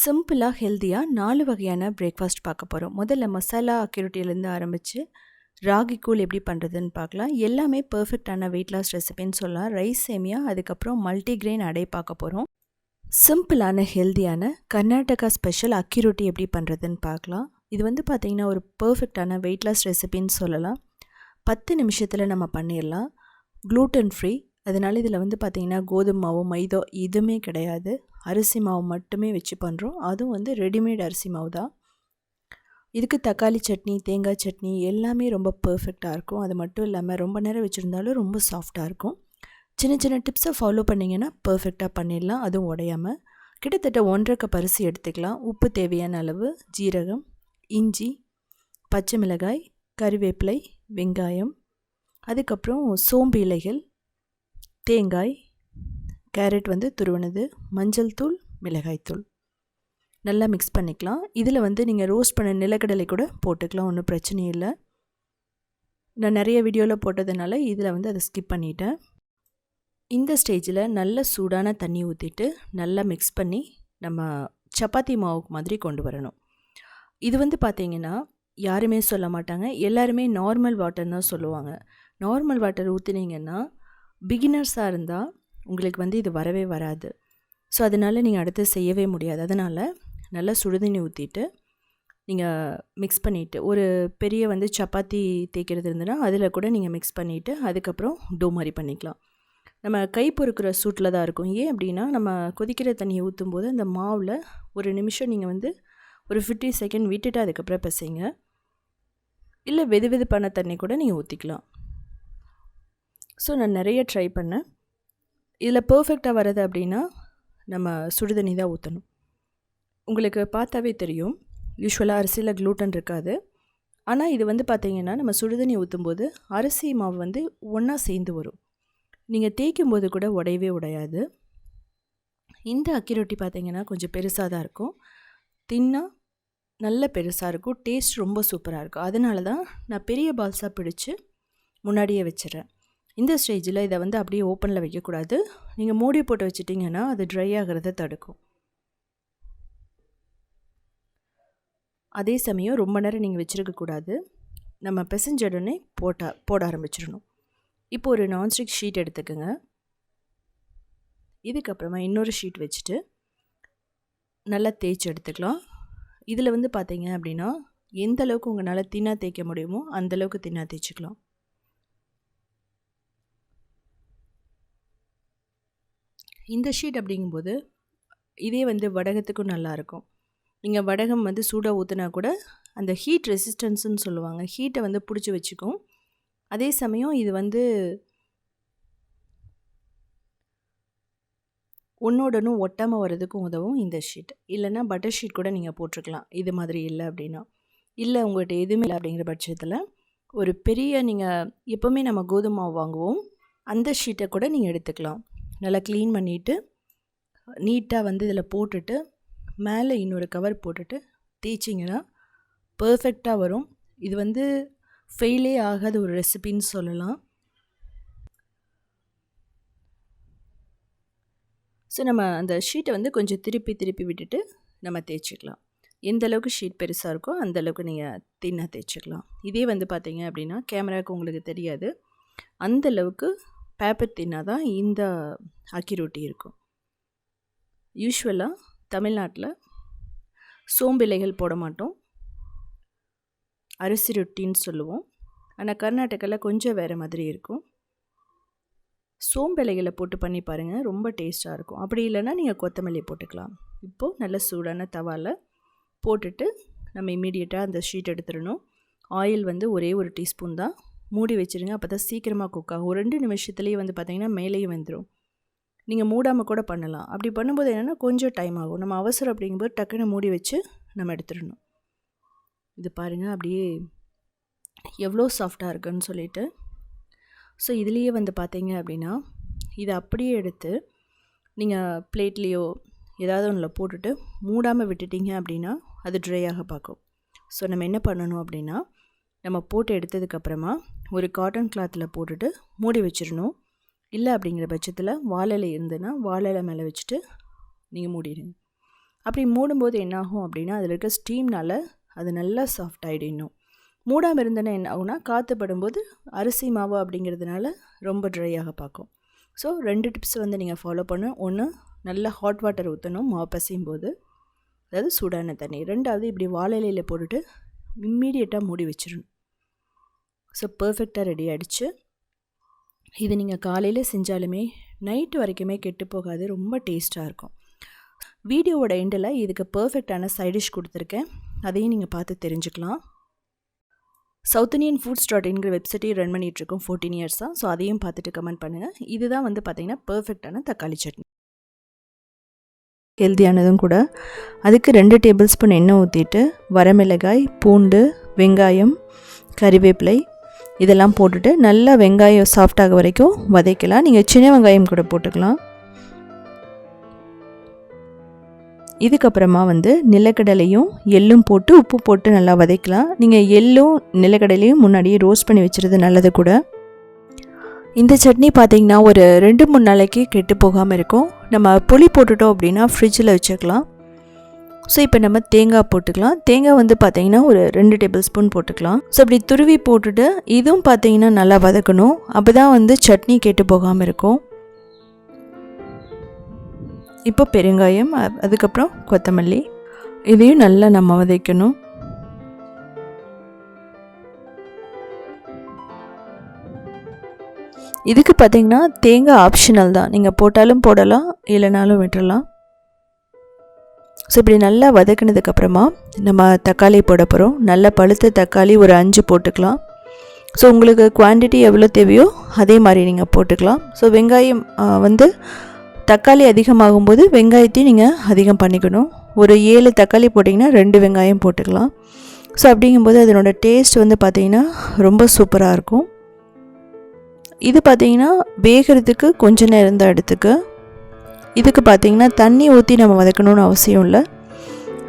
சிம்பிளாக ஹெல்த்தியாக நாலு வகையான பிரேக்ஃபாஸ்ட் பார்க்க போகிறோம் முதல்ல மசாலா அக்யூரிட்டியிலேருந்து ஆரம்பித்து ராகி கூழ் எப்படி பண்ணுறதுன்னு பார்க்கலாம். எல்லாமே பர்ஃபெக்டான வெயிட் லாஸ் ரெசிபின்னு சொல்லலாம். ரைஸ் சேமியா அதுக்கப்புறம் மல்டிக்ரெயின் அடை பார்க்க போகிறோம் சிம்பிளான ஹெல்த்தியான கர்நாடகா ஸ்பெஷல் அக்யூரிட்டி எப்படி பண்ணுறதுன்னு பார்க்கலாம். இது வந்து பார்த்திங்கன்னா ஒரு பர்ஃபெக்டான வெயிட் லாஸ் ரெசிபின்னு சொல்லலாம். பத்து நிமிஷத்தில் நம்ம பண்ணிடலாம். க்ளூட்டன் ஃப்ரீ அதனால் இதில் வந்து பார்த்திங்கன்னா கோதுமை மாவு மைதோ எதுவுமே கிடையாது. அரிசி மாவு மட்டுமே வச்சு பண்ணுறோம் அதுவும் வந்து ரெடிமேட் அரிசி மாவு தான். இதுக்கு தக்காளி சட்னி தேங்காய் சட்னி எல்லாமே ரொம்ப பர்ஃபெக்டாக இருக்கும். அது மட்டும் இல்லாமல் ரொம்ப நேரம் வச்சுருந்தாலும் ரொம்ப சாஃப்டாக இருக்கும். சின்ன சின்ன டிப்ஸை ஃபாலோ பண்ணிங்கன்னா பர்ஃபெக்டாக பண்ணிடலாம். அதுவும் உடையாமல் கிட்டத்தட்ட ஒன்றரை கப் அரிசி எடுத்துக்கலாம். உப்பு தேவையான அளவு ஜீரகம் இஞ்சி பச்சை மிளகாய் கறிவேப்பிலை வெங்காயம் அதுக்கப்புறம் சோம்பு இலைகள் தேங்காய் கேரட் வந்து துருவனது மஞ்சள் தூள் மிளகாய் தூள். நல்லா மிக்ஸ் பண்ணிக்கலாம். இதில் வந்து நீங்கள் ரோஸ்ட் பண்ண நிலக்கடலை கூட போட்டுக்கலாம் ஒன்றும் பிரச்சனையும் இல்லை. நான் நிறைய வீடியோவில் போட்டதுனால இதில் வந்து அதை ஸ்கிப் பண்ணிட்டேன். இந்த ஸ்டேஜில் நல்ல சூடான தண்ணி ஊற்றிட்டு நல்லா மிக்ஸ் பண்ணி நம்ம சப்பாத்தி மாவுக்கு மாதிரி கொண்டு வரணும். இது வந்து பார்த்திங்கன்னா யாருமே சொல்ல மாட்டாங்க. எல்லாருமே நார்மல் வாட்டர் தான் சொல்லுவாங்க. நார்மல் வாட்டர் ஊற்றுனீங்கன்னா பிகினர்ஸாக இருந்தால் உங்களுக்கு வந்து இது வரவே வராது. ஸோ அதனால் நீங்கள் அடுத்து செய்யவே முடியாது. அதனால் நல்லா சுடுதண்ணி ஊற்றிட்டு நீங்கள் மிக்ஸ் பண்ணிவிட்டு ஒரு பெரிய வந்து சப்பாத்தி தேய்க்கிறது இருந்ததுன்னா அதில் கூட நீங்கள் மிக்ஸ் பண்ணிவிட்டு அதுக்கப்புறம் டோ மாதிரி பண்ணிக்கலாம். நம்ம கை பொறுக்கிற சூட்டில் தான் இருக்கும். ஏன் அப்படின்னா நம்ம கொதிக்கிற தண்ணியை ஊற்றும் போது அந்த மாவில் ஒரு நிமிஷம் நீங்கள் வந்து ஒரு ஃபிஃப்டி செகண்ட் விட்டுட்டு அதுக்கப்புறம் பசைங்க. இல்லை வெது வெதுப்பான தண்ணி கூட நீங்கள் ஊற்றிக்கலாம் ஸோ நான் நிறைய ட்ரை பண்ணேன். இதில் பர்ஃபெக்டாக வர்றது அப்படின்னா நம்ம சுடுதண்ணி தான் ஊற்றணும் உங்களுக்கு பார்த்தாவே தெரியும் யூஸ்வலாக அரிசியில் க்ளூட்டன் இருக்காது. ஆனால் இது வந்து பார்த்திங்கன்னா நம்ம சுடுதண்ணி ஊற்றும்போது அரிசி மாவு வந்து ஒன்றா சேர்ந்து வரும். நீங்கள் தேய்க்கும் போது கூட உடையவே உடையாது. இந்த அக்கி ரொட்டி பார்த்திங்கன்னா கொஞ்சம் பெருசாக தான் இருக்கும். தின்னால் நல்ல பெருசாக இருக்கும். டேஸ்ட் ரொம்ப சூப்பராக இருக்கும். அதனால தான் நான் பெரிய பால்ஸாக பிடிச்சி முன்னாடியே வச்சிடறேன். இந்த ஸ்டேஜில் இதை வந்து அப்படியே ஓப்பனில் வைக்கக்கூடாது. நீங்கள் மூடி போட்டு வச்சிட்டிங்கன்னா அது ட்ரை ஆகிறத தடுக்கும். அதே சமயம் ரொம்ப நேரம் நீங்கள் வச்சுருக்கக்கூடாது. நம்ம பிசைஞ்ச உடனே போட்ட போட ஆரம்பிச்சிடணும். இப்போ ஒரு நான்ஸ்டிக் ஷீட் எடுத்துக்கோங்க. இதுக்கப்புறமா இன்னொரு ஷீட் வச்சுட்டு நல்லா தேய்ச்சி எடுத்துக்கலாம். இதில் வந்து பார்த்தீங்க அப்படின்னா எந்த அளவுக்கு உங்களால் தின்னாக தேய்க்க முடியுமோ அந்தளவுக்கு தின்னாக தேய்ச்சிக்கலாம். இந்த ஷீட் அப்படிங்கும்போது இதே வந்து வடகத்துக்கும் நல்லாயிருக்கும் நீங்கள் வடகம் வந்து சூடாக ஊற்றினா கூட அந்த ஹீட் ரெசிஸ்டன்ஸுன்னு சொல்லுவாங்க. ஹீட்டை வந்து பிடிச்சி வச்சுக்கும். அதே சமயம் இது வந்து ஒன்றோடனும் ஒட்டாமல் வர்றதுக்கும் உதவும் இந்த ஷீட் இல்லைன்னா பட்டர் ஷீட் கூட நீங்கள் போட்டிருக்கலாம். இது மாதிரி இல்லை அப்படின்னா. இல்லை உங்கள்கிட்ட எதுவுமே இல்லை அப்படிங்கிற பட்சத்தில் ஒரு பெரிய நீங்கள் எப்போவுமே நம்ம கோதுமை மாவு வாங்குவோம். அந்த ஷீட்டை கூட நீங்கள் எடுத்துக்கலாம். நல்லா க்ளீன் பண்ணிவிட்டு நீட்டாக வந்து இதில் போட்டுட்டு மேலே இன்னொரு கவர் போட்டுட்டு தேய்ச்சிங்கன்னா பர்ஃபெக்டாக வரும். இது வந்து ஃபெயிலே ஆகாத ஒரு ரெசிபின்னு சொல்லலாம். ஸோ நம்ம அந்த ஷீட்டை வந்து கொஞ்சம் திருப்பி திருப்பி விட்டுட்டு நம்ம தேய்ச்சிக்கலாம். எந்த அளவுக்கு ஷீட் பெருசாக இருக்கோ அந்த அளவுக்கு நீங்கள் தின்னாக தேய்ச்சிக்கலாம். இதே வந்து பார்த்தீங்க அப்படின்னா கேமராவுக்கு உங்களுக்கு தெரியாது. அந்த அளவுக்கு பேப்பர் தின்னா தான் இந்த அக்கி ரொட்டி இருக்கும். யூஸ்வலாக தமிழ்நாட்டில் சோம்பிலைகள் போட மாட்டோம். அரிசி ரொட்டின்னு சொல்லுவோம். ஆனால் கர்நாடகாவில் கொஞ்சம் வேறு மாதிரி இருக்கும். சோம்பிலைகளை போட்டு பண்ணி பாருங்கள் ரொம்ப டேஸ்ட்டாக இருக்கும். அப்படி இல்லைன்னா நீங்கள் கொத்தமல்லி போட்டுக்கலாம். இப்போது நல்ல சூடான தவாவில் போட்டுட்டு நம்ம இம்மீடியட்டாக அந்த ஷீட் எடுத்துடணும். ஆயில் வந்து ஒரே ஒரு டீஸ்பூன் தான். மூடி வச்சுருங்க அப்போ தான் சீக்கிரமாக குக் ஆகும். ஒரு ரெண்டு நிமிஷத்துலேயே வந்து பார்த்திங்கன்னா மேலேயும் வந்துடும் நீங்கள் மூடாமல் கூட பண்ணலாம். அப்படி பண்ணும்போது என்னென்னா கொஞ்சம் டைம் ஆகும். நம்ம அவசரம் அப்படிங்கும்போது டக்குன்னு மூடி வச்சு நம்ம எடுத்துடணும். இது பாருங்கள் அப்படியே எவ்வளோ சாஃப்டாக இருக்குன்னு சொல்லிட்டு. ஸோ இதுலேயே வந்து பார்த்தீங்க அப்படின்னா இதை அப்படியே எடுத்து நீங்கள் பிளேட்லேயோ ஏதாவது ஒன்றில் போட்டுட்டு மூடாமல் விட்டுட்டீங்க அப்படின்னா அது ட்ரை ஆக பார்க்கும். ஸோ நம்ம என்ன பண்ணணும் அப்படின்னா நம்ம போட்டு எடுத்ததுக்கப்புறமா ஒரு காட்டன் கிளாத்தில் போட்டுட்டு மூடி வச்சிடணும். இல்லை அப்படிங்கிற பட்சத்தில் வாழலை இருந்ததுன்னா வாழலை மேலே வச்சுட்டு நீங்கள் மூடிடுங்க. அப்படி மூடும்போது என்னாகும் அப்படின்னா அதில் இருக்க ஸ்டீம்னால் அது நல்லா சாஃப்ட் ஆகிடும் இன்னும் மூடாமல் இருந்தேன்னா என்ன ஆகுனா காற்றுப்படும்போது அரிசி மாவு அப்படிங்கிறதுனால ரொம்ப ட்ரையாக பார்க்கும். ஸோ ரெண்டு டிப்ஸ் வந்து நீங்கள் ஃபாலோ பண்ண. ஒன்று நல்லா ஹாட் வாட்டர் ஊற்றணும் மாவு பசையும் போது அதாவது சூடான தண்ணி. ரெண்டாவது இப்படி வாழலையில் போட்டுட்டு இம்மீடியட்டாக மூடி வச்சிடணும். ஸோ பர்ஃபெக்டாக ரெடி ஆகிடுச்சு இது நீங்கள் காலையில் செஞ்சாலுமே நைட்டு வரைக்குமே கெட்டு போகாது. ரொம்ப டேஸ்ட்டாக இருக்கும். வீடியோவோட எண்டில் இதுக்கு பர்ஃபெக்டான சைடிஷ் கொடுத்துருக்கேன். அதையும் நீங்கள் பார்த்து தெரிஞ்சுக்கலாம். சவுத் இண்டியன் ஃபுட்ஸ் டாட் இன்கிற வெப்சைட்டையும் ரன் பண்ணிகிட்ருக்கோம் ஃபோர்டீன் இயர்ஸாக ஸோ அதையும் பார்த்துட்டு கமெண்ட் பண்ணுங்கள் இதுதான் வந்து பார்த்திங்கன்னா பர்ஃபெக்டான தக்காளி சட்னி. ஹெல்த்தியானதும் கூட. அதுக்கு ரெண்டு டேபிள் ஸ்பூன் எண்ணெய் ஊற்றிட்டு வரமிளகாய் பூண்டு வெங்காயம் கறிவேப்பிலை இதெல்லாம் போட்டுட்டு நல்லா வெங்காயம் சாஃப்டாக வரைக்கும் வதக்கலாம். நீங்கள் சின்ன வெங்காயம் கூட போட்டுக்கலாம். இதுக்கப்புறமா வந்து நிலக்கடலையும் எள்ளும் போட்டு உப்பு போட்டு நல்லா வதக்கலாம். நீங்கள் எள்ளும் நிலக்கடலையும் முன்னாடியே ரோஸ்ட் பண்ணி வச்சுருது நல்லது கூட. இந்த சட்னி பார்த்திங்கன்னா ஒரு ரெண்டு மூணு நாளைக்கு கெட்டு போகாமல் இருக்கும். நம்ம புளி போட்டுட்டோம் அப்படின்னா ஃப்ரிட்ஜில் வச்சுக்கலாம். ஸோ இப்போ நம்ம தேங்காய் போட்டுக்கலாம். தேங்காய் வந்து பார்த்திங்கன்னா ஒரு ரெண்டு டேபிள் ஸ்பூன் போட்டுக்கலாம். ஸோ அப்படி துருவி போட்டுட்டு இதுவும் பார்த்தீங்கன்னா நல்லா வதக்கணும். அப்போ தான் வந்து சட்னி கெட்டு போகாமல் இருக்கும். இப்போ பெருங்காயம் அதுக்கப்புறம் கொத்தமல்லி. இதையும் நல்லா நம்ம வதக்கணும். இதுக்கு பார்த்திங்கன்னா தேங்காய் ஆப்ஷனல் தான். நீங்கள் போட்டாலும் போடலாம் இல்லைனாலும் விட்டுறலாம். ஸோ இப்படி நல்லா வதக்கினதுக்கப்புறமா நம்ம தக்காளி போட போகிறோம் நல்ல பழுத்த தக்காளி ஒரு அஞ்சு போட்டுக்கலாம். ஸோ உங்களுக்கு குவான்டிட்டி எவ்வளோ தேவையோ அதே மாதிரி நீங்கள் போட்டுக்கலாம். ஸோ வெங்காயம் வந்து தக்காளி அதிகமாகும்போது வெங்காயத்தையும் நீங்கள் அதிகம் பண்ணிக்கணும். ஒரு ஏழு தக்காளி போட்டிங்கன்னா ரெண்டு வெங்காயம் போட்டுக்கலாம். ஸோ அப்படிங்கும்போது அதனோட டேஸ்ட் வந்து பார்த்திங்கன்னா ரொம்ப சூப்பராக இருக்கும். இது பார்த்திங்கன்னா வேகிறதுக்கு கொஞ்ச நேரம் தான் எடுத்துக்கு. இதுக்கு பார்த்திங்கன்னா தண்ணி ஊற்றி நம்ம வதக்கணும்னு அவசியம் இல்லை.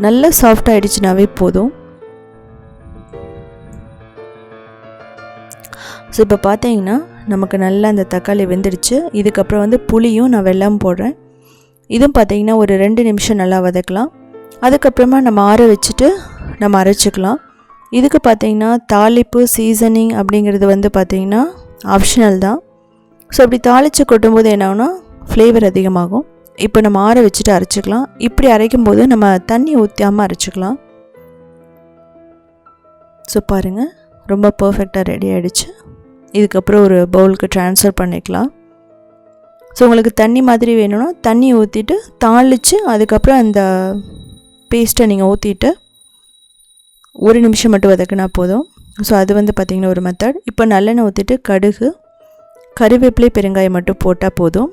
நல்லா சாஃப்ட் ஆகிடுச்சுனாவே போதும். ஸோ இப்போ பார்த்தீங்கன்னா நமக்கு நல்லா அந்த தக்காளி வெந்துடுச்சு. இதுக்கப்புறம் வந்து புளியும் நான் வெள்ளம் போடுறேன். இதுவும் பார்த்திங்கன்னா ஒரு ரெண்டு நிமிஷம் நல்லா வதக்கலாம். அதுக்கப்புறமா நம்ம ஆற வச்சுட்டு நம்ம அரைச்சிக்கலாம். இதுக்கு பார்த்திங்கன்னா தாளிப்பு சீசனிங் அப்படிங்கிறது வந்து பார்த்திங்கன்னா ஆப்ஷனல் தான். ஸோ அப்படி தாளித்து கொட்டும்போது என்ன ஆகுனா ஃப்ளேவர் அதிகமாகும். இப்போ நம்ம ஆற வச்சுட்டு அரைச்சிக்கலாம். இப்படி அரைக்கும் போது நம்ம தண்ணி ஊற்றாமல் அரைச்சிக்கலாம். ஸோ பாருங்கள் ரொம்ப பர்ஃபெக்டாக ரெடி ஆகிடுச்சு இதுக்கப்புறம் ஒரு பவுலுக்கு ட்ரான்ஸ்ஃபர் பண்ணிக்கலாம். ஸோ உங்களுக்கு தண்ணி மாதிரி வேணும்னா தண்ணி ஊற்றிட்டு தாளித்து அதுக்கப்புறம் அந்த பேஸ்ட்டை நீங்கள் ஊற்றிட்டு ஒரு நிமிஷம் மட்டும் வதக்கினா போதும். ஸோ அது வந்து பார்த்திங்கன்னா ஒரு மெத்தட் இப்போ நல்லெண்ணெய் ஊற்றிட்டு கடுகு கருவேப்பிலை பெருங்காயம் மட்டும் போட்டால் போதும்.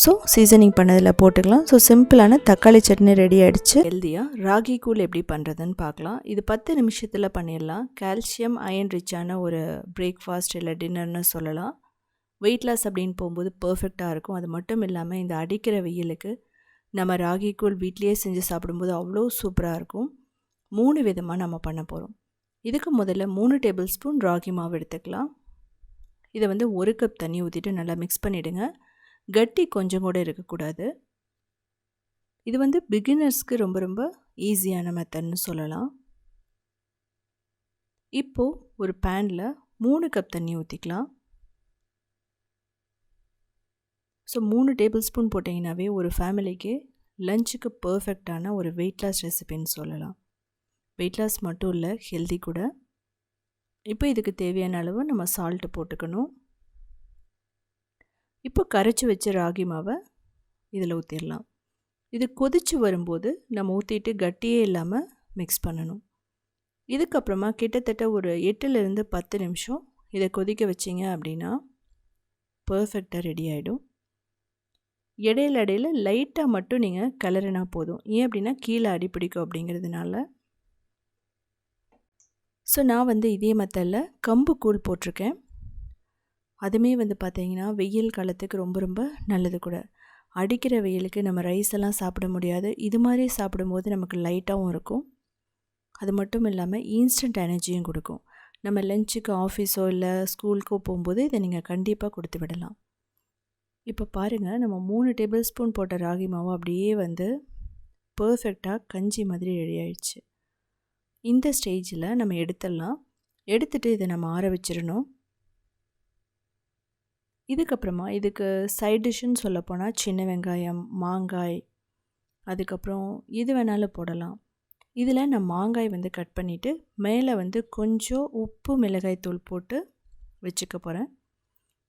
ஸோ சீசனிங் பண்ணதில் போட்டுக்கலாம். ஸோ சிம்பிளான தக்காளி சட்னி ரெடி ஆகிடுச்சு ஹெல்த்தியாக ராகி கூழ் எப்படி பண்ணுறதுன்னு பார்க்கலாம். இது பத்து நிமிஷத்தில் பண்ணிடலாம். கால்சியம் அயன் ரிச்சான ஒரு பிரேக்ஃபாஸ்ட் இல்லை டின்னர்னு சொல்லலாம். வெயிட் லாஸ் அப்படின்னு போகும்போது பர்ஃபெக்டாக இருக்கும். அது மட்டும் இல்லாமல் இந்த அடிக்கிற வெயிலுக்கு நம்ம ராகி கூழ் வீட்லேயே செஞ்சு சாப்பிடும்போது அவ்வளோ சூப்பராக இருக்கும். மூணு விதமாக நம்ம பண்ண போகிறோம் இதுக்கு முதல்ல மூணு டேபிள் ஸ்பூன் ராகி மாவு எடுத்துக்கலாம். இதை வந்து ஒரு கப் தண்ணி ஊற்றிட்டு நல்லா மிக்ஸ் பண்ணிவிடுங்க கட்டி கொஞ்சம் கூட இருக்கக்கூடாது. இது வந்து பிகினர்ஸ்க்கு ரொம்ப ரொம்ப ஈஸியான மெத்தட்னு சொல்லலாம். இப்போது ஒரு பேனில் மூணு கப் தண்ணி ஊற்றிக்கலாம் ஸோ மூணு டேபிள் ஸ்பூன் போட்டிங்கனாவே ஒரு ஃபேமிலிக்கு லஞ்சுக்கு பர்ஃபெக்டான ஒரு வெயிட் லாஸ் ரெசிபின்னு சொல்லலாம். வெயிட் லாஸ் மட்டும் இல்லை ஹெல்தி கூட. இப்போ இதுக்கு தேவையான அளவு நம்ம சால்ட்டு போட்டுக்கணும். இப்போ கரைச்சி வச்ச ராகி மாவை இதில் ஊற்றிடலாம் இது கொதித்து வரும்போது நம்ம ஊற்றிட்டு கட்டியே இல்லாமல் மிக்ஸ் பண்ணணும். இதுக்கப்புறமா கிட்டத்தட்ட ஒரு எட்டுலேருந்து பத்து நிமிஷம் இதை கொதிக்க வச்சிங்க அப்படின்னா பர்ஃபெக்டாக ரெடி ஆகிடும் இடையில இடையில லைட்டாக மட்டும் நீங்கள் கிளறினா போதும். ஏன் அப்படின்னா கீழே அடி பிடிக்கும் அப்படிங்கிறதுனால. ஸோ நான் வந்து இதே மெத்தடில் கம்பு கூழ் போட்டிருக்கேன். அதுவுமே வந்து பார்த்திங்கன்னா வெயில் காலத்துக்கு ரொம்ப ரொம்ப நல்லது கூட. அடிக்கிற வெயிலுக்கு நம்ம ரைஸ் எல்லாம் சாப்பிட முடியாது. இது மாதிரி சாப்பிடும்போது நமக்கு லைட்டாகவும் இருக்கும். அது மட்டும் இல்லாமல் இன்ஸ்டன்ட் எனர்ஜியும் கொடுக்கும். நம்ம லஞ்சுக்கு ஆஃபீஸோ இல்லை ஸ்கூலுக்கோ போகும்போது இதை நீங்கள் கண்டிப்பாக கொடுத்து விடலாம். இப்போ பாருங்கள் நம்ம மூணு டேபிள் ஸ்பூன் போட்ட ராகி மாவு அப்படியே வந்து பர்ஃபெக்டாக கஞ்சி மாதிரி ரெடி ஆயிடுச்சு. இந்த ஸ்டேஜில் நம்ம எடுத்துடலாம். எடுத்துகிட்டு இதை நம்ம ஆற வச்சிடணும். இதுக்கப்புறமா இதுக்கு சைட் டிஷ்ஷுன்னு சொல்லப்போனால் சின்ன வெங்காயம் மாங்காய் அதுக்கப்புறம் இது வேணாலும் போடலாம். இதில் நான் மாங்காய் வந்து கட் பண்ணிவிட்டு மேலே வந்து கொஞ்சம் உப்பு மிளகாய் தூள் போட்டு வச்சுக்க போகிறேன்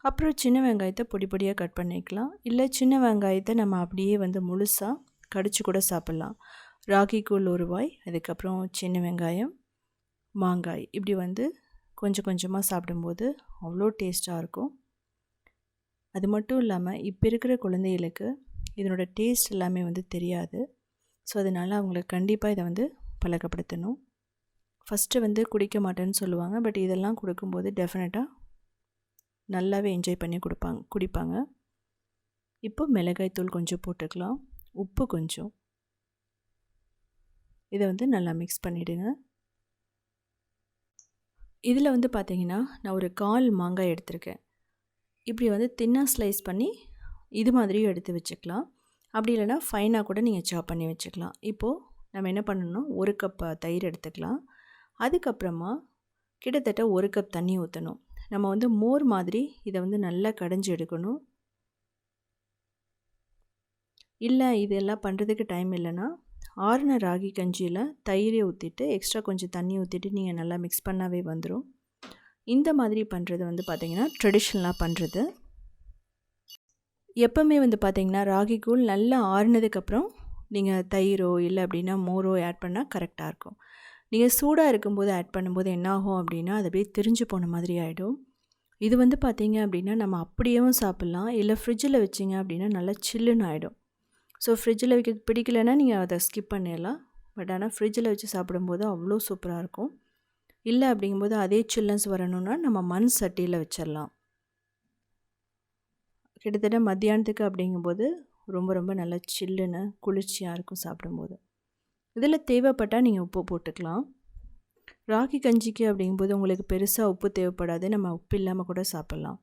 அப்புறம் சின்ன வெங்காயத்தை பொடி பொடியாக கட் பண்ணிக்கலாம். இல்லை சின்ன வெங்காயத்தை நம்ம அப்படியே வந்து முழுசாக கடிச்சு கூட சாப்பிட்லாம். ராகி கூழ் ஒருவாய் அதுக்கப்புறம் சின்ன வெங்காயம் மாங்காய். இப்படி வந்து கொஞ்சம் கொஞ்சமாக சாப்பிடும்போது அவ்வளோ டேஸ்ட்டாக இருக்கும். அது மட்டும் இல்லாமல் இப்போ இருக்கிற குழந்தைகளுக்கு இதனோட டேஸ்ட் எல்லாமே வந்து தெரியாது. ஸோ அதனால் அவங்களுக்கு கண்டிப்பாக இதை வந்து பழக்கப்படுத்தணும். ஃபஸ்ட்டு வந்து குடிக்க மாட்டேன்னு சொல்லுவாங்க. பட் இதெல்லாம் கொடுக்கும்போது டெஃபினட்டாக நல்லாவே என்ஜாய் பண்ணி கொடுப்பாங்க குடிப்பாங்க. இப்போ மிளகாய் தூள் கொஞ்சம் போட்டுக்கலாம். உப்பு கொஞ்சம். இதை வந்து நல்லா மிக்ஸ் பண்ணிவிடுங்க இதில் வந்து பார்த்திங்கன்னா நான் ஒரு கால் மாங்காய் எடுத்திருக்கேன். இப்படி வந்து தின்னாக ஸ்லைஸ் பண்ணி இது மாதிரியும் எடுத்து வச்சுக்கலாம். அப்படி இல்லைனா ஃபைனாக கூட நீங்கள் சாப் பண்ணி வச்சுக்கலாம். இப்போது நம்ம என்ன பண்ணணும்? ஒரு கப் தயிர் எடுத்துக்கலாம். அதுக்கப்புறமா கிட்டத்தட்ட ஒரு கப் தண்ணி ஊற்றணும் நம்ம வந்து மோர் மாதிரி இதை வந்து நல்லா கடைஞ்சி எடுக்கணும். இல்லை இதெல்லாம் பண்ணுறதுக்கு டைம் இல்லைன்னா ஆறுன ராகி கஞ்சியில் தயிரை ஊற்றிட்டு எக்ஸ்ட்ரா கொஞ்சம் தண்ணி ஊற்றிட்டு நீங்கள் நல்லா மிக்ஸ் பண்ணாவே வந்துடும் இந்த மாதிரி பண்ணுறது வந்து பார்த்திங்கன்னா ட்ரெடிஷ்னலாக பண்ணுறது எப்போவுமே வந்து பார்த்திங்கன்னா ராகி கூழ் நல்லா ஆறுனதுக்கப்புறம் நீங்கள் தயிரோ இல்லை அப்படின்னா மோரோ ஆட் பண்ணால் கரெக்டாக இருக்கும். நீங்கள் சூடாக இருக்கும்போது ஆட் பண்ணும்போது என்னாகும் அப்படின்னா அது அப்படியே திரிஞ்சு போன மாதிரி ஆகிடும் இது வந்து பார்த்திங்க அப்படின்னா நம்ம அப்படியேவும் சாப்பிட்லாம். இல்லை ஃப்ரிட்ஜில் வச்சிங்க அப்படின்னா நல்லா சில்லுன்னு ஆகிடும் ஸோ ஃப்ரிட்ஜில் வைக்க பிடிக்கலன்னா நீங்கள் அதை ஸ்கிப் பண்ணிடலாம். பட் ஆனால் ஃப்ரிட்ஜில் வச்சு சாப்பிடும்போது அவ்வளோ சூப்பராக இருக்கும். இல்லை அப்படிங்கும்போது அதே சில்லன்ஸ் வரணும்னா நம்ம மண் சட்டியில் வச்சிடலாம் கிட்டத்தட்ட மத்தியானத்துக்கு அப்படிங்கும்போது ரொம்ப ரொம்ப நல்லா சில்லுன்னு குளிர்ச்சியாக இருக்கும் சாப்பிடும்போது. இதில் தேவைப்பட்டால் நீங்கள் உப்பு போட்டுக்கலாம். ராகி கஞ்சிக்கு அப்படிங்கும்போது உங்களுக்கு பெருசாக உப்பு தேவைப்படாது. நம்ம உப்பு இல்லாமல் கூட சாப்பிட்லாம்.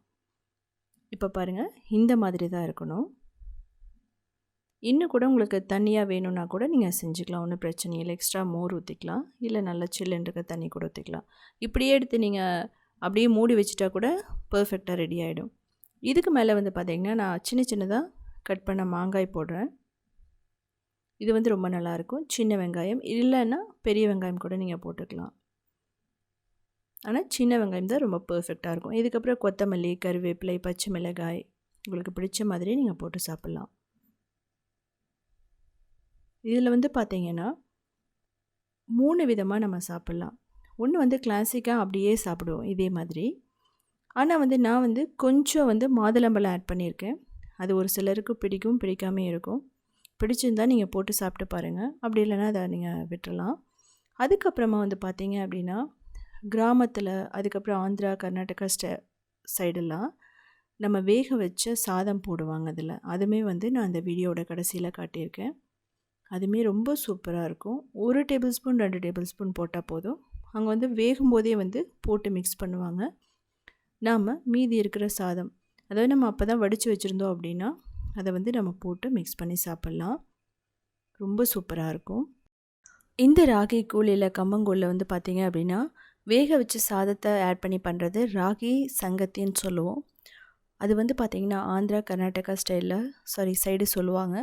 இப்போ பாருங்கள் இந்த மாதிரி தான் இருக்கணும். இன்னும் கூட உங்களுக்கு தண்ணியாக வேணும்னா கூட நீங்கள் செஞ்சுக்கலாம். ஒன்றும் பிரச்சனை இல்லை. எக்ஸ்ட்ரா மோர் ஊற்றிக்கலாம் இல்லை நல்லா சில்லுன்றக்க தண்ணி கூட ஊற்றிக்கலாம் இப்படியே எடுத்து நீங்கள் அப்படியே மூடி வச்சுட்டா கூட பர்ஃபெக்டாக ரெடி ஆகிடும் இதுக்கு மேலே வந்து பார்த்திங்கன்னா நான் சின்ன சின்னதாக கட் பண்ண மாங்காய் போடுறேன். இது வந்து ரொம்ப நல்லாயிருக்கும் சின்ன வெங்காயம். இல்லைன்னா பெரிய வெங்காயம் கூட நீங்கள் போட்டுக்கலாம். ஆனால் சின்ன வெங்காயம் தான் ரொம்ப பர்ஃபெக்டாக இருக்கும். இதுக்கப்புறம் கொத்தமல்லி கருவேப்பிலை பச்சை மிளகாய். உங்களுக்கு பிடிச்ச மாதிரி நீங்கள் போட்டு சாப்பிட்லாம். இதில் வந்து பார்த்திங்கன்னா மூணு விதமாக நம்ம சாப்பிட்லாம். ஒன்று வந்து கிளாசிக்காக அப்படியே சாப்பிடுவோம் இதே மாதிரி. ஆனால் வந்து நான் வந்து கொஞ்சம் வந்து மாதுளம்பழம் ஆட் பண்ணியிருக்கேன். அது ஒரு சிலருக்கு பிடிக்கும் பிடிக்காமே இருக்கும். பிடிச்சிருந்தால் நீங்கள் போட்டு சாப்பிட்டு பாருங்கள் அப்படி இல்லைன்னா அதை நீங்கள் விட்டுறலாம். அதுக்கப்புறமா வந்து பார்த்தீங்க அப்படின்னா கிராமத்தில் அதுக்கப்புறம் ஆந்திரா கர்நாடகா ஸ்ட சைடெல்லாம் நம்ம வேக வச்ச சாதம் போடுவாங்க அதில். அதுவுமே வந்து நான் அந்த வீடியோட கடைசியில் காட்டியிருக்கேன். அதுவுமே ரொம்ப சூப்பராக இருக்கும். ஒரு டேபிள் ஸ்பூன் ரெண்டு டேபிள் ஸ்பூன் போட்டால் போதும். அங்கே வந்து வேகும் போதே வந்து போட்டு மிக்ஸ் பண்ணுவாங்க. நாம் மீதி இருக்கிற சாதம் அதாவது நம்ம அப்போ தான் வடித்து வச்சுருந்தோம் அப்படின்னா அதை வந்து நம்ம போட்டு மிக்ஸ் பண்ணி சாப்பிட்லாம். ரொம்ப சூப்பராக இருக்கும். இந்த ராகி கூழ் இல்லை கம்மங்கூழில் வந்து பார்த்திங்க அப்படின்னா வேக வச்சு சாதத்தை ஆட் பண்ணி பண்ணுறது ராகி சங்கத்தின்னு சொல்லுவோம். அது வந்து பார்த்திங்கன்னா ஆந்திரா கர்நாடகா ஸ்டைலில் சாரி சைடு சொல்லுவாங்க.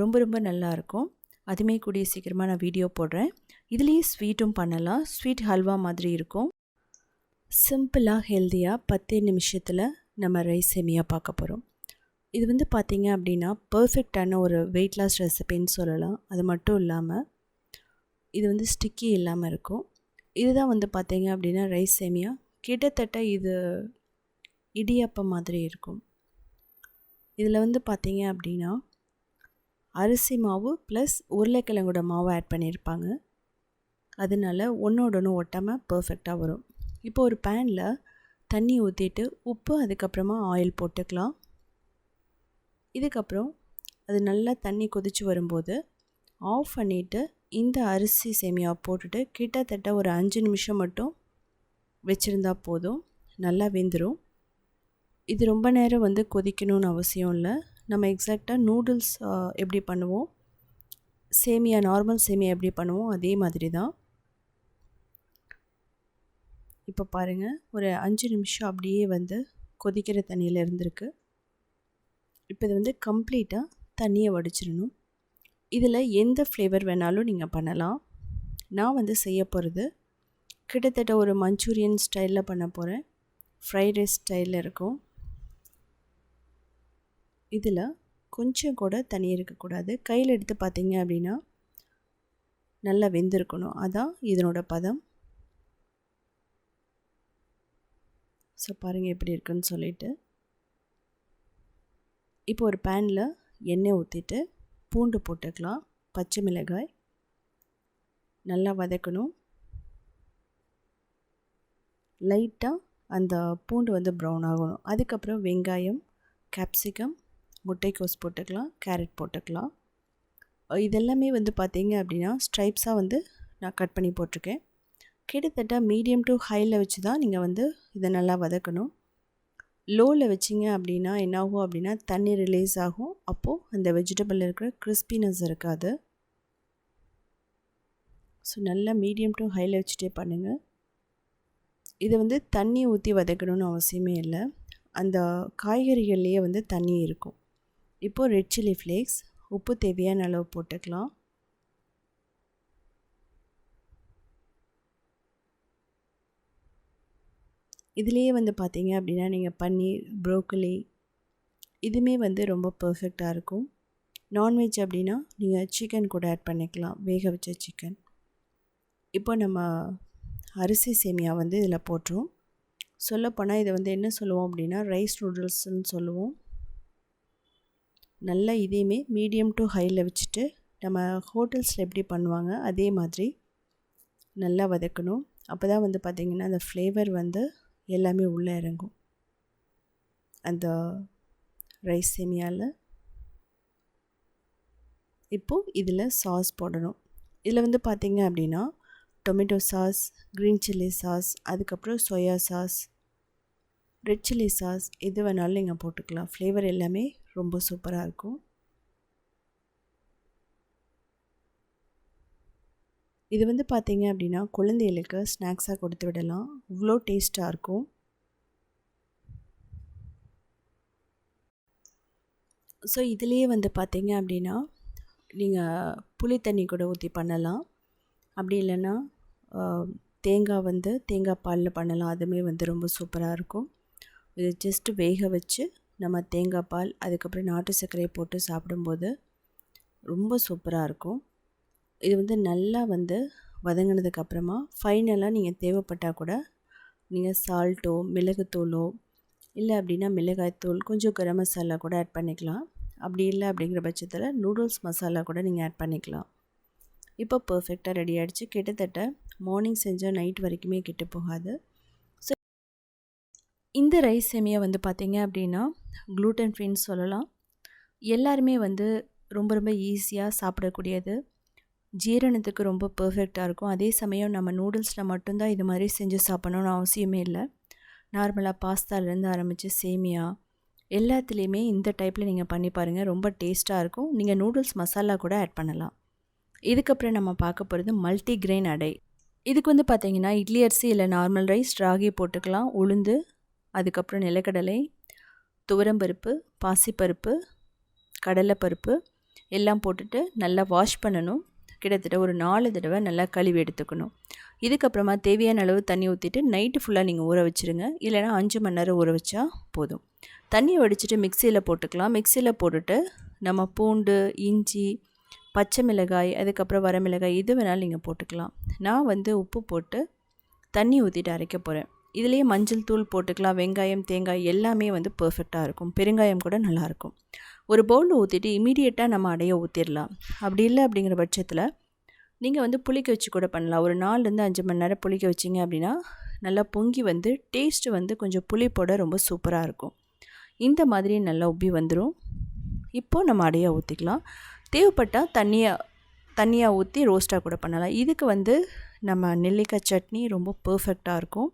ரொம்ப ரொம்ப நல்லாயிருக்கும். அதுமே கூடிய சீக்கிரமாக நான் வீடியோ போடுறேன். இதுலேயே ஸ்வீட்டும் பண்ணலாம். ஸ்வீட் ஹல்வா மாதிரி இருக்கும். சிம்பிளாக ஹெல்த்தியாக பத்து நிமிஷத்தில் நம்ம ரைஸ் சேமியா பார்க்க போகிறோம் இது வந்து பார்த்திங்க அப்படின்னா பர்ஃபெக்டான ஒரு வெயிட் லாஸ் ரெசிபின்னு சொல்லலாம். அது மட்டும் இல்லாமல் இது வந்து ஸ்டிக்கி இல்லாமல் இருக்கும். இதுதான் வந்து பார்த்திங்க அப்படின்னா ரைஸ் சேமியா. கிட்டத்தட்ட இது இடியப்பம் மாதிரி இருக்கும். இதில் வந்து பார்த்திங்க அப்படின்னா அரிசி மாவு ப்ளஸ் உருளைக்கிழங்கோட மாவு ஆட் பண்ணியிருப்பாங்க. அதனால ஒன்றோட ஒன்று ஒட்டாமல் பர்ஃபெக்டாக வரும். இப்போ ஒரு பேனில் தண்ணி ஊற்றிட்டு உப்பு அதுக்கப்புறமா ஆயில் போட்டுக்கலாம். இதுக்கப்புறம் அது நல்லா தண்ணி கொதித்து வரும்போது ஆஃப் பண்ணிவிட்டு இந்த அரிசி சேமியா போட்டுட்டு கிட்டத்தட்ட ஒரு அஞ்சு நிமிஷம் மட்டும் வச்சுருந்தா போதும். நல்லா வெந்துடும் இது ரொம்ப நேரம் வந்து கொதிக்கணும்னு அவசியம் இல்லை. நம்ம எக்ஸாக்டாக நூடுல்ஸ் எப்படி பண்ணுவோம்? சேமியா நார்மல் சேமியா எப்படி பண்ணுவோம்? அதே மாதிரி தான். இப்போ பாருங்கள் ஒரு அஞ்சு நிமிஷம் அப்படியே வந்து கொதிக்கிற தண்ணியில் இருந்திருக்கு. இப்போ இது வந்து கம்ப்ளீட்டாக தண்ணியை வடிச்சிடணும். இதில் எந்த ஃப்ளேவர் வேணாலும் நீங்கள் பண்ணலாம். நான் வந்து செய்ய போகிறது கிட்டத்தட்ட ஒரு மஞ்சூரியன் ஸ்டைலில் பண்ண போகிறேன் ஃப்ரைட் ரைஸ் ஸ்டைலில் இருக்கும். இதில் கொஞ்சம் கூட தண்ணி இருக்கக்கூடாது. கையில் எடுத்து பார்த்தீங்க அப்படின்னா நல்லா வெந்திருக்கணும். அதான் இதனோட பதம். ஸோ பாருங்கள் எப்படி இருக்குன்னு சொல்லிட்டு. இப்போ ஒரு பேனில் எண்ணெய் ஊற்றிட்டு பூண்டு போட்டுக்கலாம். பச்சை மிளகாய் நல்லா வதக்கணும். லைட்டாக அந்த பூண்டு வந்து ப்ரௌன் ஆகணும். அதுக்கப்புறம் வெங்காயம் கேப்சிகம் முட்டைக்கோஸ் போட்டுக்கலாம் கேரட் போட்டுக்கலாம். இதெல்லாமே வந்து பார்த்தீங்க அப்படின்னா ஸ்ட்ரைப்ஸாக வந்து நான் கட் பண்ணி போட்டிருக்கேன். கிட்டத்தட்ட மீடியம் டு ஹையில் வச்சு தான் நீங்கள் வந்து இதை நல்லா வதக்கணும். லோவில் வச்சிங்க அப்படின்னா என்னாகும் அப்படின்னா தண்ணி ரிலீஸ் ஆகும். அப்போது அந்த வெஜிடபிள் இருக்கிற கிறிஸ்பினஸ் இருக்காது. ஸோ நல்லா மீடியம் டு ஹையில் வச்சுட்டே பண்ணுங்கள் இதை வந்து தண்ணி ஊற்றி வதக்கணும்னு அவசியமே இல்லை. அந்த காய்கறிகள்லேயே வந்து தண்ணி இருக்கும். இப்போது ரெட் சில்லி ஃப்ளேக்ஸ் உப்பு தேவையான அளவு போட்டுக்கலாம். இதுலேயே வந்து பார்த்தீங்க அப்படின்னா நீங்கள் பன்னீர் ப்ரோக்கலி இதுவுமே வந்து ரொம்ப பர்ஃபெக்டாக இருக்கும். நான்வெஜ் அப்படின்னா நீங்கள் சிக்கன் கூட ஆட் பண்ணிக்கலாம் வேக வச்ச சிக்கன் இப்போ நம்ம அரிசி சேமியா வந்து இதில் போட்டுரும். சொல்லப்போனால் இதை வந்து என்ன சொல்லுவோம் அப்படின்னா ரைஸ் நூடுல்ஸ்ன்னு சொல்லுவோம். நல்லா இதையுமே மீடியம் டு ஹையில் வச்சுட்டு நம்ம ஹோட்டல்ஸில் எப்படி பண்ணுவாங்க அதே மாதிரி நல்லா வதக்கணும். அப்போ தான் வந்து பார்த்திங்கன்னா அந்த ஃப்ளேவர் வந்து எல்லாமே உள்ளே இறங்கும். அந்த ரைஸ் சேமியாவில் இப்போது இதில் சாஸ் போடணும். இதில் வந்து பார்த்திங்க அப்படின்னா tomato sauce green chilli sauce அதுக்கப்புறம் soya sauce red chilli sauce எது வேணாலும் நீங்கள் போட்டுக்கலாம். ஃப்ளேவர் எல்லாமே ரொம்ப சூப்பராக இருக்கும். இது வந்து பார்த்தீங்க அப்படின்னா குழந்தைகளுக்கு ஸ்நாக்ஸாக கொடுத்து விடலாம். இவ்வளோ டேஸ்ட்டாக இருக்கும். ஸோ இதுலேயே வந்து பார்த்தீங்க அப்படின்னா நீங்கள் புளி தண்ணி கூட ஊற்றி பண்ணலாம். அப்படி இல்லைன்னா தேங்காய் வந்து தேங்காய் பாலில் பண்ணலாம். அதுவுமே வந்து ரொம்ப சூப்பராக இருக்கும். இது ஜஸ்ட்டு வேக வச்சு நம்ம தேங்காய் பால் அதுக்கப்புறம் நாட்டு சர்க்கரையை போட்டு சாப்பிடும்போது ரொம்ப சூப்பராக இருக்கும். இது வந்து நல்லா வந்து வதங்கினதுக்கப்புறமா ஃபைனலாக நீங்கள் தேவைப்பட்டால் கூட நீங்கள் சால்ட்டோ மிளகுத்தூளோ இல்லை அப்படின்னா மிளகாய்த்தூள் கொஞ்சம் கரம் மசாலா கூட ஆட் பண்ணிக்கலாம். அப்படி இல்லை அப்படிங்கிற பட்சத்தில் நூடுல்ஸ் மசாலா கூட நீங்கள் ஆட் பண்ணிக்கலாம். இப்போ பர்ஃபெக்டாக ரெடி ஆகிடுச்சு கிட்டத்தட்ட மார்னிங் செஞ்சால் நைட் வரைக்குமே கெட்டு போகாது. இந்த ரைஸ் செமியை வந்து பார்த்திங்க அப்படின்னா க்ளூட்டன் ஃப்ரீன்னு சொல்லலாம். எல்லாருமே வந்து ரொம்ப ரொம்ப ஈஸியாக சாப்பிடக்கூடியது. ஜீரணத்துக்கு ரொம்ப பர்ஃபெக்டாக இருக்கும். அதே சமயம் நம்ம நூடுல்ஸில் மட்டும்தான் இது மாதிரி செஞ்சு சாப்பிட்ணுன்னு அவசியமே இல்லை. நார்மலாக பாஸ்தாலேருந்து ஆரம்பித்து சேமியா எல்லாத்துலேயுமே இந்த டைப்பில் நீங்கள் பண்ணி பாருங்கள் ரொம்ப டேஸ்ட்டாக இருக்கும். நீங்கள் நூடுல்ஸ் மசாலா கூட ஆட் பண்ணலாம். இதுக்கப்புறம் நம்ம பார்க்க போகிறது மல்டி கிரெயின் அடை. இதுக்கு வந்து பார்த்திங்கன்னா இட்லி அரிசி இல்லை நார்மல் ரைஸ் ராகி போட்டுக்கலாம். உளுந்து அதுக்கப்புறம் நிலக்கடலை துவரம்பருப்பு பாசிப்பருப்பு கடலைப்பருப்பு எல்லாம் போட்டுட்டு நல்லா வாஷ் பண்ணணும். கிட்டத்தட்ட ஒரு நாலு தடவை நல்லா கழுவி எடுத்துக்கணும். இதுக்கப்புறமா தேவையான அளவு தண்ணி ஊற்றிட்டு நைட்டு ஃபுல்லாக நீங்கள் ஊற வச்சுருங்க. இல்லைனா அஞ்சு மணி நேரம் ஊற வச்சா போதும். தண்ணியை வடிச்சிட்டு மிக்சியில் போட்டுக்கலாம். மிக்சியில் போட்டுட்டு நம்ம பூண்டு இஞ்சி பச்சை மிளகாய் அதுக்கப்புறம் வரமிளகாய் எது வேணாலும் நீங்கள் போட்டுக்கலாம். நான் வந்து உப்பு போட்டு தண்ணி ஊற்றிட்டு அரைக்க போகிறேன் இதுலேயே மஞ்சள் தூள் போட்டுக்கலாம் வெங்காயம் தேங்காய் எல்லாமே வந்து பர்ஃபெக்டாக இருக்கும். பெருங்காயம் கூட நல்லாயிருக்கும் ஒரு பவுலில் ஊற்றிட்டு இமீடியட்டாக நம்ம அடைய ஊற்றிடலாம் அப்படி இல்லை அப்படிங்கிற பட்சத்தில் நீங்கள் வந்து புளிக்க வச்சு கூட பண்ணலாம். ஒரு நாலுலேருந்து அஞ்சு மணி நேரம் புளிக்க வச்சிங்க அப்படின்னா நல்லா பொங்கி வந்து டேஸ்ட்டு வந்து கொஞ்சம் புளிப்போட ரொம்ப சூப்பராக இருக்கும். இந்த மாதிரி நல்லா உப்பி வந்துடும் இப்போது நம்ம அடையாக ஊற்றிக்கலாம் தேவைப்பட்டால் தண்ணியாக தண்ணியாக ஊற்றி ரோஸ்ட்டாக கூட பண்ணலாம். இதுக்கு வந்து நம்ம நெல்லிக்காய் சட்னி ரொம்ப பர்ஃபெக்டாக இருக்கும்.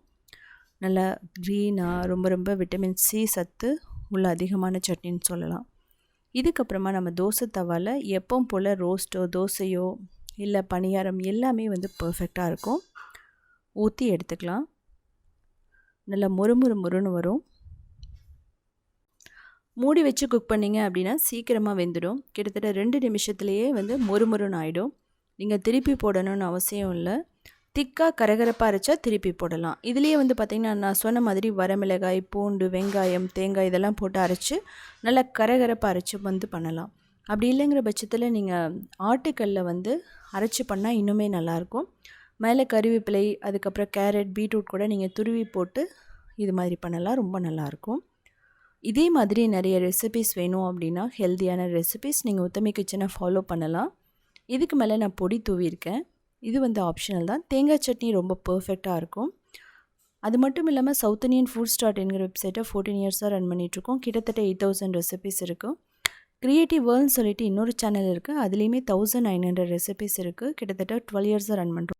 நல்லா க்ரீனாக ரொம்ப ரொம்ப விட்டமின் சி சத்து உள்ள அதிகமான சட்னின்னு சொல்லலாம். இதுக்கப்புறமா நம்ம தோசை தவாவில் எப்பவும் போல் ரோஸ்ட்டோ தோசையோ இல்லை பணியாரம் எல்லாமே வந்து பர்ஃபெக்டாக இருக்கும். ஊற்றி எடுத்துக்கலாம். நல்லா முறுமுறு மொறுன்னு வரும். மூடி வச்சு குக் பண்ணிங்க அப்படின்னா சீக்கிரமாக வெந்துடும். கிட்டத்தட்ட ரெண்டு நிமிஷத்துலேயே வந்து மொறுமொறுன்னு ஆகிடும் நீங்கள் திருப்பி போடணும்னு அவசியம் இல்லை. திக்காக கரகரப்பாக அரைச்சா திருப்பி போடலாம். இதுலேயே வந்து பார்த்திங்கன்னா நான் சொன்ன மாதிரி வரமிளகாய் பூண்டு வெங்காயம் தேங்காய் இதெல்லாம் போட்டு அரைச்சி நல்லா கரகரப்பாக அரைச்சி வந்து பண்ணலாம். அப்படி இல்லைங்கிற பட்சத்தில் நீங்கள் ஆட்டுக்கல்ல வந்து அரைச்சி பண்ணால் இன்னுமே நல்லாயிருக்கும். மேலே கருவேப்பிலை அதுக்கப்புறம் கேரட் பீட்ரூட் கூட நீங்கள் துருவி போட்டு இது மாதிரி பண்ணலாம். ரொம்ப நல்லாயிருக்கும். இதே மாதிரி நிறைய ரெசிபிஸ் வேணும் அப்படின்னா ஹெல்த்தியான ரெசிபிஸ் நீங்கள் உத்தமி கிச்சனை ஃபாலோ பண்ணலாம். இதுக்கு மேலே நான் பொடி தூவியிருக்கேன். இது வந்து ஆப்ஷனல் தான். தேங்காய் சட்னி ரொம்ப பர்ஃபெக்டாக இருக்கும். அது மட்டும் இல்லாமல் சவுத் இண்டியன் ஃபுட் ஸ்டார்ட் என்கிற வெப்சைட்டை ஃபோர்டீன் இயர்ஸாக ரன் பண்ணிகிட்ருக்கோம் கிட்டத்தட்ட எயிட் தௌசண்ட் ரெசிபிஸ் இருக்கும் க்ரியேட்டிவ் வேர்ல்ட்னு சொல்லிட்டு இன்னொரு சேனல் இருக்குது அதுலேயுமே தௌசண்ட் நைன் ஹண்ட்ரட் ரெசிபிஸ் இருக்குது கிட்டத்தட்ட டுவெல் இயர்ஸாக ரன் பண்ணுறோம்